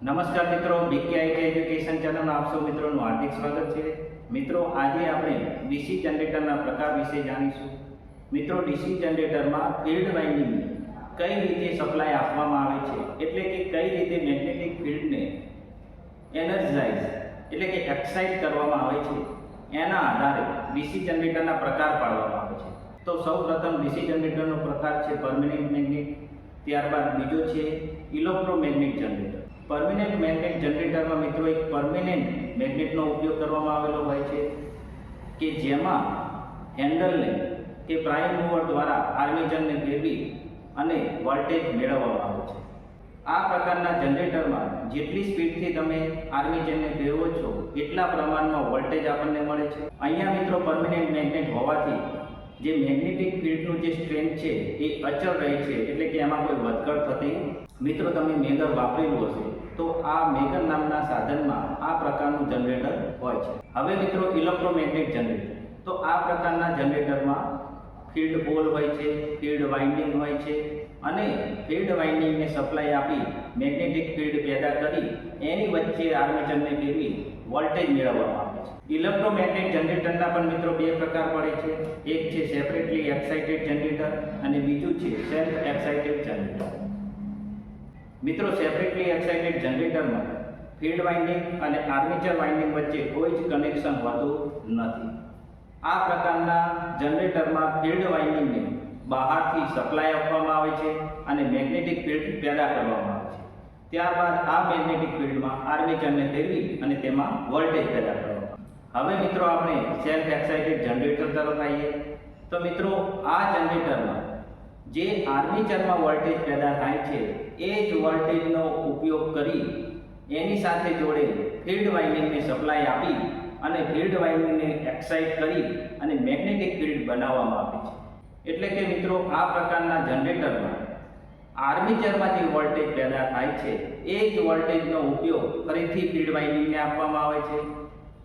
નમસ્કાર મિત્રો બીકેઆઈ એજ્યુકેશન ચેનલમાં આપ સૌ મિત્રોનું હાર્દિક સ્વાગત છે. મિત્રો, આજે આપણે ડીસી જનરેટરના પ્રકાર વિશે જાણીશું. મિત્રો ડીસી જનરેટરમાં ફિલ્ડ વાઇન્ડિંગ કઈ રીતે સપ્લાય આપવામાં આવે છે? એટલે કે કઈ રીતે મેગ્નેટિક ફિલ્ડને એનર્જાઇઝ એટલે કે એક્સાઇટ કરવામાં આવે છે? એના આધારે ડીસી જનરેટરના પ્રકાર પાડવામાં આવે છે. તો સૌ પ્રથમ ડીસી જનરેટરનો પ્રકાર છે પરમેનન્ટ મેગ્નેટ ત્યારબાદ બીજો છે ઇલેક્ટ્રોમેગ્નેટ જનરેટર પરમેનન્ટ મેગ્નેટ જનરેટરમાં મિત્રો એક પરમેનન્ટ મેગ્નેટનો ઉપયોગ કરવામાં આવેલો હોય છે કે જેમાં હેન્ડલને કે પ્રાઇમ મૂવર દ્વારા આર્મેચરને ફેરવી અને વોલ્ટેજ મેળવવામાં આવે છે. આ પ્રકારના જનરેટરમાં જેટલી સ્પીડથી તમે આર્મેચરને ફેરવો છો, એટલા પ્રમાણમાં વોલ્ટેજ આપણને મળે છે. અહીંયા મિત્રો પરમેનન્ટ મેગ્નેટ હોવાથી જે મેગ્નેટિક ફિલ્ડનું જે સ્ટ્રેન્થ છે, એ અચળ રહે છે, એટલે કે એમાં કોઈ વધઘટ થતી મિત્રો, તમે મેગર વાપરેલું હશે, તો આ મેગર નામના સાધનમાં આ પ્રકારનું જનરેટર હોય છે. હવે મિત્રો ઇલેક્ટ્રોમેગ્નેટ જનરેટર તો આ પ્રકારના જનરેટરમાં ફિલ્ડ પોલ હોય છે, ફિલ્ડ વાઇન્ડિંગ હોય છે અને ફિલ્ડ વાઇન્ડિંગને સપ્લાય આપી મેગ્નેટિક ફિલ્ડ પેદા કરી એની વચ્ચે આર્મેચરને ફેરવી વોલ્ટેજ મેળવવામાં આવે છે. ઇલેક્ટ્રોમેગ્નેટ જનરેટરના પણ મિત્રો બે પ્રકાર પડે છે. એક છે સેપરેટલી એક્સાઇટેડ જનરેટર અને બીજું છે સેલ્ફ એક્સાઇટેડ જનરેટર. મિત્રો, સેપરેટલી એક્સાઇટેડ જનરેટરમાં ફિલ્ડ વાઇન્ડિંગ અને આર્મેચર વાઇન્ડિંગ વચ્ચે કોઈ જ કનેક્શન હોતું નથી. આ પ્રકારના જનરેટરમાં ફિલ્ડ વાઇન્ડિંગને બહારથી સપ્લાય આપવામાં આવે છે અને મેગ્નેટિક ફિલ્ડ પેદા કરવામાં આવે છે. ત્યારબાદ આ મેગ્નેટિક ફિલ્ડમાં આર્મેચરને ફેરવી અને તેમાં વોલ્ટેજ પેદા કરવામાં હવે મિત્રો આપણે સેલ્ફ એક્સાઇટેડ જનરેટર તરફ આવીએ. તો મિત્રો, આ જનરેટરમાં જે આર્મેચરમાં વોલ્ટેજ પેદા થાય છે, એ જ વોલ્ટેજનો ઉપયોગ કરી એની સાથે જોડે ફિલ્ડ વાઇન્ડિંગને સપ્લાય આપી અને ફિલ્ડ વાઇન્ડિંગને એક્સાઇટ કરી અને મેગ્નેટિક ફિલ્ડ બનાવવામાં આવે છે. એટલે કે મિત્રો, આ પ્રકારના જનરેટરમાં આર્મેચરમાં જે વોલ્ટેજ પેદા થાય છે. એ જ વોલ્ટેજનો ઉપયોગ ફરીથી ફિલ્ડ વાઇન્ડિંગને આપવામાં આવે છે.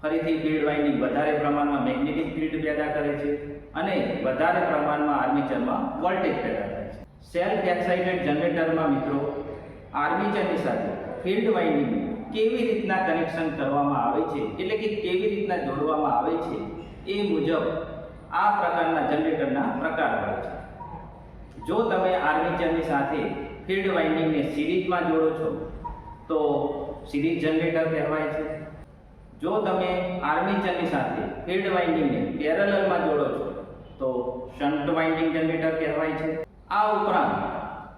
ફરીથી ફિલ્ડ વાઇન્ડિંગ વધારે પ્રમાણમાં મેગ્નેટિક ફિલ્ડ પેદા કરે છે અને વધારે પ્રમાણમાં આર્મેચરમાં વોલ્ટેજ પેદા થાય છે. સેલ્ફ એક્સાઇટેડ જનરેટરમાં મિત્રો આર્મેચરની સાથે ફિલ્ડ વાઇન્ડિંગ કેવી રીતના કનેક્શન કરવામાં આવે છે? એટલે કે કેવી રીતના જોડવામાં આવે છે? એ મુજબ આ પ્રકારના જનરેટરના પ્રકાર હોય છે. જો તમે આર્મેચરની સાથે ફિલ્ડ વાઇન્ડિંગને સિરીઝમાં જોડો છો, તો સિરીઝ જનરેટર કહેવાય છે. જો તમે આર્મેચરની સાથે ફિલ્ડ વાઇન્ડિંગને પેરેલલમાં જોડો છો, તો શન્ટ વાઇન્ડિંગ જનરેટર કહેવાય છે. આ ઉપરાંત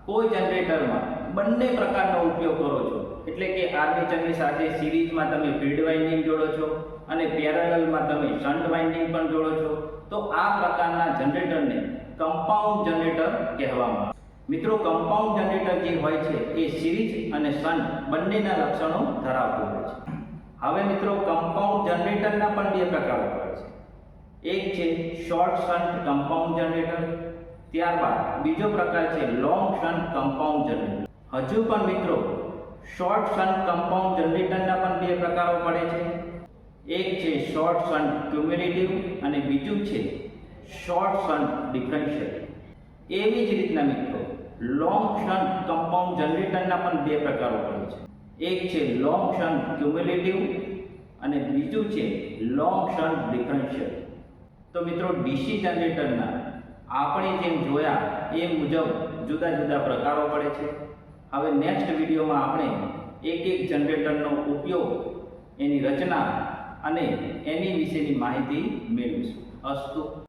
કોઈ જનરેટરમાં બંને પ્રકારનો ઉપયોગ કરો છો. એટલે કે આર્મેચરની સાથે સિરીઝમાં તમે ફિલ્ડ વાઇન્ડિંગ જોડો છો અને પેરેલલમાં તમે શન્ટ વાઇન્ડિંગ પણ જોડો છો. તો આ પ્રકારના જનરેટરને કમ્પાઉન્ડ જનરેટર કહેવામાં આવે મિત્રો, કમ્પાઉન્ડ જનરેટર જે હોય છે, એ સિરીઝ અને શન્ટ બંનેના લક્ષણો ધરાવતું હોય છે. હવે મિત્રો, કમ્પાઉન્ડ જનરેટરના પણ બે પ્રકારો હોય છે. એક છે શોર્ટ શન્ટ કમ્પાઉન્ડ જનરેટર, ત્યારબાદ બીજો પ્રકાર છે લોંગ શન્ટ કમ્પાઉન્ડ જનરેટર. હજુ પણ મિત્રો શોર્ટ શન્ટ કમ્પાઉન્ડ જનરેટરના પણ બે પ્રકારો પડે છે. એક છે શોર્ટ શન્ટ ક્યુમ્યુલેટિવ અને બીજું છે શોર્ટ શન્ટ ડિફરન્શિયલ એવી જ રીતના મિત્રો લોંગ શન્ટ કમ્પાઉન્ડ જનરેટરના પણ બે પ્રકારો પડે છે. એક છે લોંગ શન્ટ ક્યુમ્યુલેટિવ અને બીજું છે લોંગ શન્ટ ડિફરન્શિયલ તો મિત્રો, ડીસી જનરેટરના આપણે જેમ જોયા એ મુજબ જુદા જુદા પ્રકારો પડે છે. હવે નેક્સ્ટ વિડીયોમાં આપણે એક એક જનરેટરનો ઉપયોગ, એની રચના અને એની વિશેની માહિતી મેળવીશું. અસ્તુ